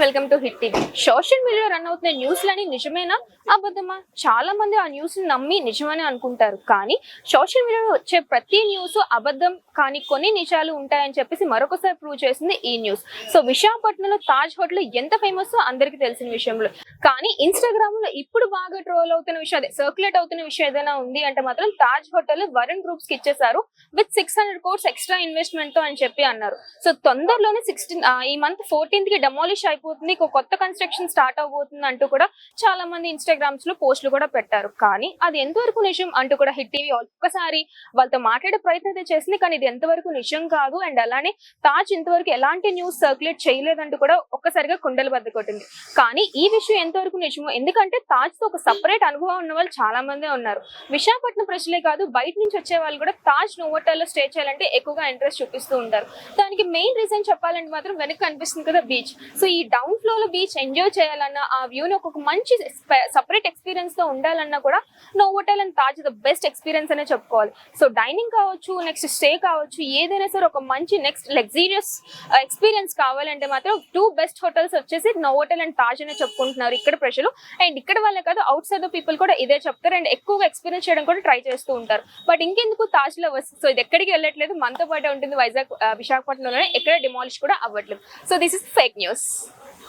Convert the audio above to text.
Welcome to hit TV. Social media run అవుతున్న న్యూస్లని నిజమేనా? అబద్ధమా? చాలా మంది ఆ న్యూస్ నమ్మి నిజమని అనుకుంటారు. కానీ సోషల్ మీడియాలో వచ్చే ప్రతి న్యూస్ అబద్ధం కానీ కొన్ని నిజాలు ఉంటాయని చెప్పేసి మరొకసారి ప్రూవ్ చేసింది ఈ న్యూస్. సో విశాఖపట్నంలో తాజ్ హోటల్ ఎంత ఫేమస్ అందరికీ తెలిసిన విషయంలో. కానీ ఇన్స్టాగ్రామ్లో ఇప్పుడు బాగా ట్రోల్ అవుతున్న విషయం అదే సర్క్యులేట్ అవుతున్న విషయం ఏదైనా ఉంది అంటే మాత్రం తాజ్ హోటల్ వరుణ్ గ్రూప్స్కి ఇచ్చేసారు with six hundred crores extra ఇన్వెస్ట్మెంట్తో అని చెప్పి అన్నారు. సో తొందరలోనే సిక్స్టీన్ ఈ మంత్ ఫోర్టీన్త్కి డెమాలిష్ అయిపోతుంది ఒక కొత్త కన్స్ట్రక్షన్ స్టార్ట్ అవబోతుంది అంటూ కూడా చాలా మంది ఇన్స్టాగ్రామ్స్లో పోస్టులు కూడా పెట్టారు. కానీ అది ఎంతవరకు నిజం అంటూ కూడా హిట్ టీవీ ఒక్కసారి వాళ్ళతో మాట్లాడే ప్రయత్నం అయితే చేసింది కానీ ఇది ఎంతవరకు నిజం కాదు అండ్ అలానే తాజ్ ఇంతవరకు ఎలాంటి న్యూస్ సర్క్యులేట్ చేయలేదంటూ కూడా ఒక్కసారిగా కుండలు బద్ద కొట్టింది కానీ ఈ విషయం ఎంతవరకు నిజమో ఎందుకంటే తాజ్తో ఒక సపరేట్ అనుభవం ఉన్న వాళ్ళు చాలా మందే ఉన్నారు. విశాఖపట్నం ప్రజలే కాదు బయట నుంచి వచ్చే వాళ్ళు కూడా తాజ్ నోవోటల్లో స్టే చేయాలంటే ఎక్కువగా ఇంట్రెస్ట్ చూపిస్తూ ఉంటారు. దానికి మెయిన్ రీజన్ చెప్పాలంటే మాత్రం వెనక్కి కనిపిస్తుంది కదా బీచ్ సో ఈ గ్రౌండ్ ఫ్లో లో బీచ్ ఎంజాయ్ చేయాలన్నా ఆ వ్యూని ఒక మంచి సపరేట్ ఎక్స్పీరియన్స్తో ఉండాలన్నా కూడా Novotel and Taj the best experience అనే చెప్పుకోవాలి. సో డైనింగ్ కావచ్చు నెక్స్ట్ స్టే కావచ్చు ఏదైనా సరే ఒక మంచి నెక్స్ట్ లగ్జీరియస్ ఎక్స్పీరియన్స్ కావాలంటే మాత్రం టూ బెస్ట్ హోటల్స్ వచ్చేసి నో హోటల్ అండ్ తాజ్ అనే చెప్పుకుంటున్నారు ఇక్కడ ప్రజలు. అండ్ ఇక్కడ వాళ్ళే కాదు అవుట్ సైడ్ పీపుల్ కూడా ఇదే చెప్తారు. అండ్ ఎక్కువగా ఎక్స్పీరియన్స్ చేయడం కూడా ట్రై చేస్తూ ఉంటారు. బట్ ఇంకెందుకు తాజ్లో సో ఇది ఎక్కడికి వెళ్ళట్లేదు. మనతో పాటే ఉంటుంది వైజాగ్ uh, విశాఖపట్నంలోనే. ఎక్కడ డిమాలిష్ కూడా అవ్వట్లేదు. So this is fake news